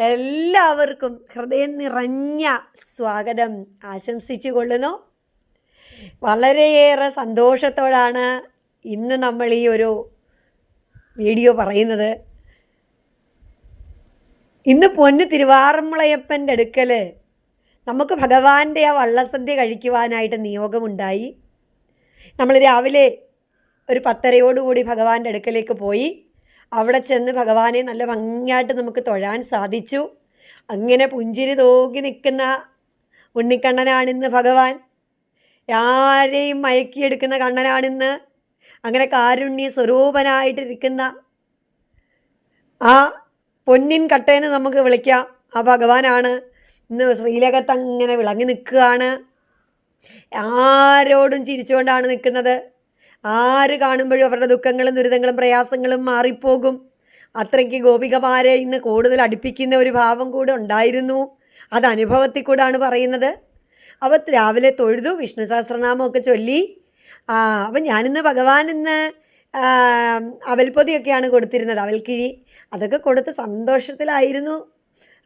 എല്ലാവർക്കും ഹൃദയം നിറഞ്ഞ സ്വാഗതം. ആശംസിച്ചു കൊള്ളുന്നു. വളരെയേറെ സന്തോഷത്തോടാണ് ഇന്ന് നമ്മൾ ഈ ഒരു വീഡിയോ പറയുന്നത്. ഇന്ന് പൊന്ന് തിരുവാറമ്മുളയപ്പന്റെ അടുക്കൽ നമുക്ക് ഭഗവാന്റെ ആ വള്ളസദ്യ കഴിക്കുവാനായിട്ട് നിയോഗമുണ്ടായി. നമ്മൾ രാവിലെ ഒരു പത്തരയോടുകൂടി ഭഗവാന്റെ അടുക്കലേക്ക് പോയി. അവിടെ ചെന്ന് ഭഗവാനെ നല്ല ഭംഗിയായിട്ട് നമുക്ക് തൊഴാൻ സാധിച്ചു. അങ്ങനെ പുഞ്ചിരി തോക്കി നിൽക്കുന്ന ഉണ്ണിക്കണ്ണനാണിന്ന് ഭഗവാൻ. ആരെയും മയക്കിയെടുക്കുന്ന കണ്ണനാണിന്ന് അങ്ങനെ കാരുണ്യ സ്വരൂപനായിട്ടിരിക്കുന്ന ആ പൊന്നിൻ കട്ടേന്ന് നമുക്ക് വിളിക്കാം. ആ ഭഗവാനാണ്. ഇന്ന് ശ്രീലകത്ത് അങ്ങനെ വിളങ്ങി നിൽക്കുകയാണ്. ആരോടും ചിരിച്ചുകൊണ്ടാണ് നിൽക്കുന്നത്. ആര് കാണുമ്പോഴും അവരുടെ ദുഃഖങ്ങളും ദുരിതങ്ങളും പ്രയാസങ്ങളും മാറിപ്പോകും. അത്രയ്ക്ക് ഗോപികമാരെ ഇന്ന് കൂടുതൽ അടുപ്പിക്കുന്ന ഒരു ഭാവം കൂടെ ഉണ്ടായിരുന്നു. അത് അനുഭവത്തിൽ കൂടാണ് പറയുന്നത്. അവ രാവിലെ തൊഴുതു വിഷ്ണു സഹസ്രനാമമൊക്കെ ചൊല്ലി. ആ അപ്പം ഞാനിന്ന് ഭഗവാൻ ഇന്ന് അവൽപ്പൊതിയൊക്കെയാണ് കൊടുത്തിരുന്നത്. അവൽക്കിഴി അതൊക്കെ കൊടുത്ത് സന്തോഷത്തിലായിരുന്നു.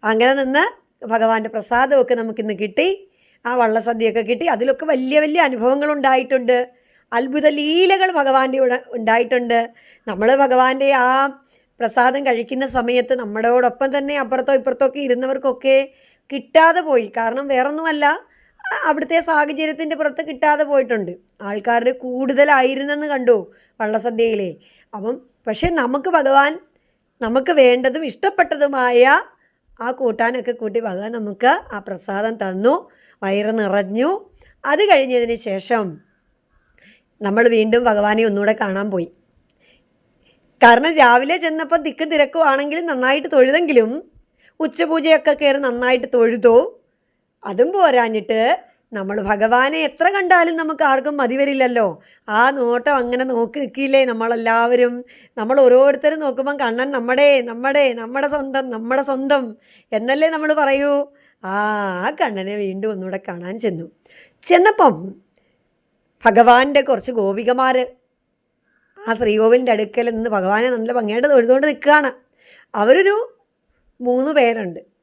അങ്ങനെ നിന്ന് ഭഗവാന്റെ പ്രസാദമൊക്കെ നമുക്കിന്ന് കിട്ടി. ആ വള്ളസദ്യയൊക്കെ കിട്ടി. അതിലൊക്കെ വലിയ വലിയ അനുഭവങ്ങൾ ഉണ്ടായിട്ടുണ്ട്. അത്ഭുത ലീലകൾ ഭഗവാന്റെ ഉണ്ടായിട്ടുണ്ട്. നമ്മൾ ഭഗവാന്റെ ആ പ്രസാദം കഴിക്കുന്ന സമയത്ത് നമ്മളോടൊപ്പം തന്നെ അപ്പുറത്തോ ഇപ്പുറത്തോ ഒക്കെ ഇരുന്നവർക്കൊക്കെ കിട്ടാതെ പോയി. കാരണം വേറൊന്നുമല്ല അവിടുത്തെ സാഹചര്യത്തിന്റെ പുറത്ത് കിട്ടാതെ പോയിട്ടുണ്ട്. ആൾക്കാരുടെ കൂടുതലായിരുന്നെന്ന് കണ്ടു വള്ളസദ്യയിലെ. അപ്പം പക്ഷേ നമുക്ക് ഭഗവാൻ നമുക്ക് വേണ്ടതും ഇഷ്ടപ്പെട്ടതുമായ ആ കൂട്ടാനൊക്കെ കൂട്ടി ഭഗവാൻ നമുക്ക് ആ പ്രസാദം തന്നു വയറ് നിറഞ്ഞു. അത് കഴിഞ്ഞതിന് ശേഷം നമ്മൾ വീണ്ടും ഭഗവാനെ ഒന്നുകൂടെ കാണാൻ പോയി. കാരണം രാവിലെ ചെന്നപ്പോൾ തിക്ക് തിരക്കുവാണെങ്കിലും നന്നായിട്ട് തൊഴുതെങ്കിലും ഉച്ചപൂജയൊക്കെ കയറി നന്നായിട്ട് തൊഴുതോ അതും പോരാഞ്ഞിട്ട് നമ്മൾ ഭഗവാനെ എത്ര കണ്ടാലും നമുക്ക് ആർക്കും മതി വരില്ലല്ലോ. ആ നോട്ടം അങ്ങനെ നോക്കി നിൽക്കില്ലേ നമ്മളെല്ലാവരും? നമ്മൾ ഓരോരുത്തരും നോക്കുമ്പം കണ്ണൻ നമ്മുടെ നമ്മുടെ നമ്മുടെ സ്വന്തം നമ്മുടെ സ്വന്തം എന്നല്ലേ നമ്മൾ പറയൂ? ആ കണ്ണനെ വീണ്ടും ഒന്നുകൂടെ കാണാൻ ചെന്നു. ചെന്നപ്പം ഭഗവാന്റെ കുറച്ച് ഗോപികമാർ ആ ശ്രീകോവിലിന്റെ അടുക്കൽ നിന്ന് ഭഗവാനെ നല്ല ഭംഗിയായിട്ട് തൊഴുതുകൊണ്ട് നിൽക്കുകയാണ്. അവരൊരു മൂന്ന് പേരുണ്ട്.